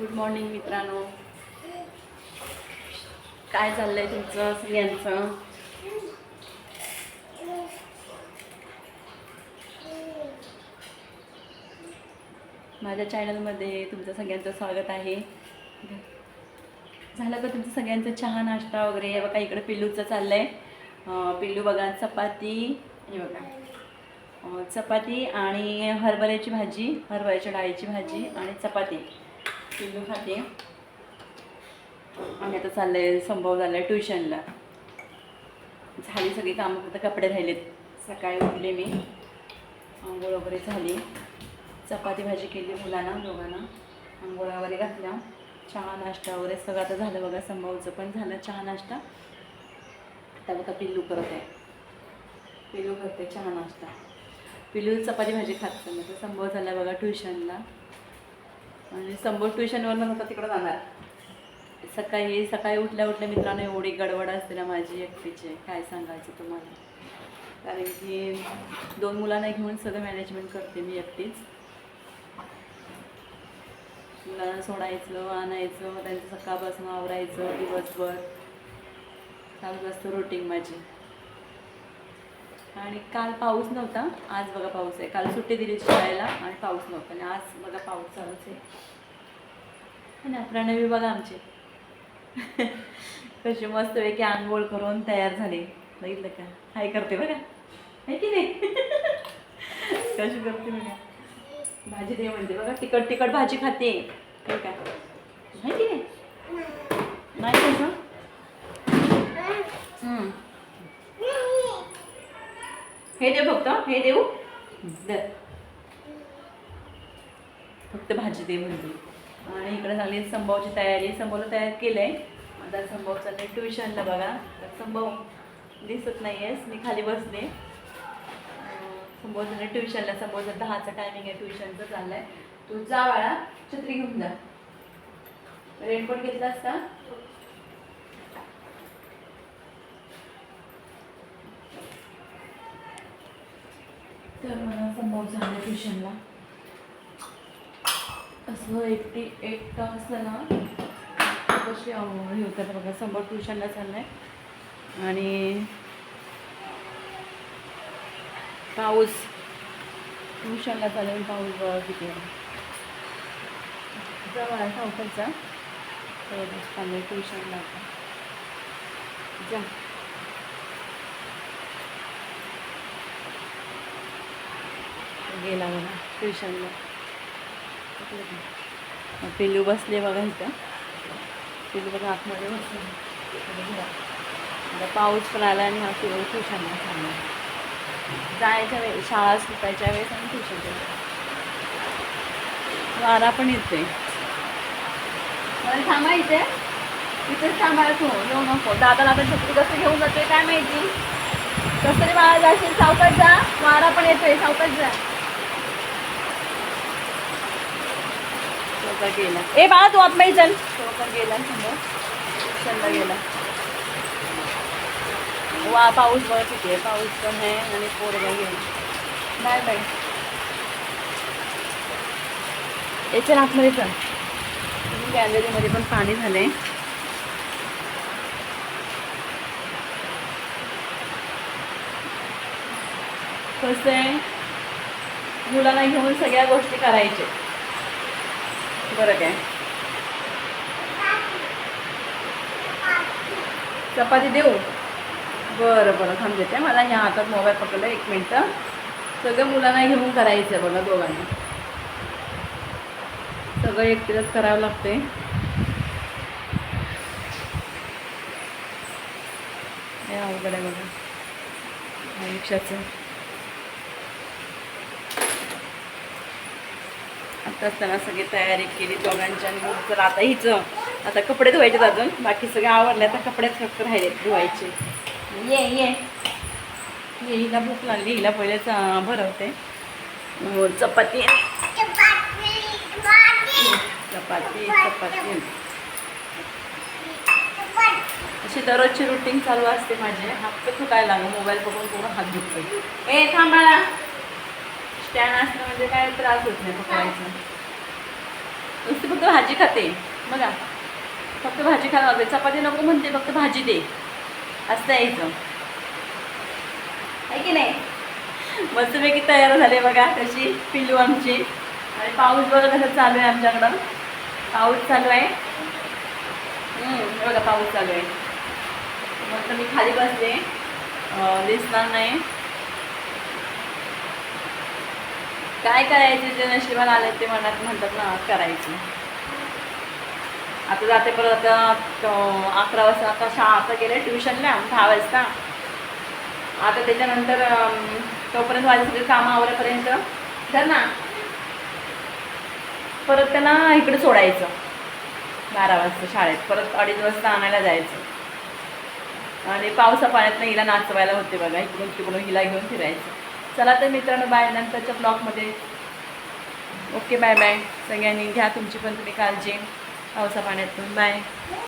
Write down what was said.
Good morning मित्रांनो. काय चाललंय तुमचं सगळ्यांचं माझ्या चॅनलमध्ये तुमचं सगळ्यांचं स्वागत आहे. झालं का तुमचं सगळ्यांचं चहा नाश्ता वगैरे? हे बघा इकडे पिल्लूचं चाललंय. आहे पिल्लू बघा चपाती हे बघा. चपाती आणि हरभऱ्याची भाजी हरभऱ्याच्या डाळीची भाजी आणि चपाती. पिल्लू खाते. आणि आता चाललंय संभव झालाय ट्युशनला. झाली सगळी कामं फक्त कपडे राहिलेत. सकाळी उठले मी. आंघोळ वगैरे झाली. चपाती भाजी केली मुलांना दोघांना. आंघोळा वगैरे घातल्या. चहा नाश्ता वगैरे सगळं आता झालं बघा संभवचं पण झालं. चहा नाश्ता. आता बघा पिल्लू करत आहे. पिल्लू करते चहा नाश्ता. पिल्लू चपाती भाजी खात नाही तर संभव झाला बघा ट्युशनला. आणि संभव ट्युशनवरनं होता तिकडं जाणार. सकाळी सकाळी उठल्या उठल्या मित्रांनो एवढी गडबड असते ना माझी एकटीची. काय सांगायचं तुम्हाला? कारण की दोन मुलांना घेऊन सगळं मॅनेजमेंट करते मी एकटीच. मुलांना सोडायचं आणायचं मग त्यांचं सकाळपासून आवरायचं दिवसभर. चालू असतं रुटीन माझी. आणि काल पाऊस नव्हता. आज बघा पाऊस आहे. काल सुट्टी दिली शाळेला आणि पाऊस नव्हता. आणि आज बघा पाऊस चालूच आहे. आणि प्रणवी बघा आमची. कशी मस्त पैकी आंघोळ करून तयार झाली. बघितलं का? हाय करते बघा. आहे की नाही? कशी करते बघा. भाजी दे म्हणते बघा. तिखट तिखट भाजी खाते. काय का? आहे की नाही? नाही कसं हम्म. हे दे फक्त हे देऊ. दे. फक्त भाजी दे म्हणते. आणि इकडे झाली संभवची तयारी. संभवला तयार केलं आहे आता संभव चाललंय ट्युशनला बघा. तर संभव दिसत नाही आहेस मी खाली बसले. अं, संभव चाललंय ट्युशनला संभवचं दहाचं टायमिंग आहे. ट्युशनचं चाललं आहे तू जा बाळा. छत्री घेऊन जा. रेनकोट घेतलास का? तर मला संभव झाला ट्युशनला. असं एकटी एक तास ना कशी हे होतात बघा समोर ट्युशनला चाललाय. आणि पाऊस. ट्युशनला चालेल पाऊस बघा किती मला जवळ आहे सावकाशचा चाललंय ट्युशनला जा. गेला बघा ट्युशनला. पिल्लू बसले बघा इथं. पिल्लू बघा आतमध्ये बसले. आता पाऊस पण आला आणि हा पिल्लू ट्युशनला चालला जायच्या वेळेस शाळा सुटायच्या वेळेस आणि ट्युशन वारा पण येतोय. मला थांबा इथे. इथेच थांबायला येऊ नको. दादाला आता छत्री कसं घेऊन जाते काय माहिती? कसं तरी मला जाशील सावकाश जा. वारा पण येतोय सावकाश जा. गेला. ए बाळा तू चल. लवकर गेला समोर. चलला गेला. वा पाऊस बघ किती आहे. पाऊस पण आहे आणि पोरगा गेला. Bye bye. चल आतमध्ये चल. गॅलरीमध्ये पण पाणी झालंय. कसं आहे? मुलांना घेऊन सगळ्या गोष्टी करायच्या. बरं काय चपाती देऊ? बरं बरं थांबते मला ह्या हातात मोबाईल पकडला एक मिनटं. सगळं मुलांना घेऊन करायचं आहे बघा दोघांना. सगळं एकटीलाच करावं लागते अवघड आहे बघा. आयुष्याचं आत्ताच त्यांना सगळी तयारी केली दोघांची आणि मग तर आता हिचं. आता कपडे धुवायचे अजून. बाकी सगळे आवडले आता कपडेच फक्त राहिलेत धुवायचे. ये ये. ये हिला भूक लागली. हिला पहिलेच भरवते. चपाती. चपाती चपाती. अशी दररोजची रुटीन चालू असते माझी. हात तर काय लागलं. मोबाईल बघून पूर्ण हात दुखतो ए थांबाळा स्टँड असणं म्हणजे काय त्रास होत नाही पकडायचा. नुसती फक्त भाजी खाते. बघा. फक्त भाजी खा लागते चपाती नको म्हणते फक्त भाजी दे. असं यायचं आहे की नाही? मस्तपैकी तयार झाले बघा कशी पिलू आमची. आणि पाऊस बघा कसं चालू आहे आमच्याकडं. पाऊस चालू आहे. बघा पाऊस चालू आहे. मस्त मी खाली बसले. दिसणार नाही. काय करायचे जे नशिबाला आले ते मनात म्हणतात ना करायचं. आता जाते परत आता अकरा वाजता आता शाळा आता गेले ट्युशनला दहा वाजता. आता त्याच्यानंतर तोपर्यंत माझे सगळे कामं आवरेपर्यंत तर ना. परत त्यांना इकडे सोडायचं. बारा वाजता शाळेत परत अडीच वाजता आणायला जायचं. आणि पावसा पाण्यात हिला नाचवायला होते बघा इकडून तिकडून हिला घेऊन फिरायचं. चला तर मित्रांनो बाय नंतरच्या ब्लॉगमध्ये ओके बाय बाय सगळ्यांनी घ्या तुमची पण तुम्ही काळजी. पावसा पाण्यातून बाय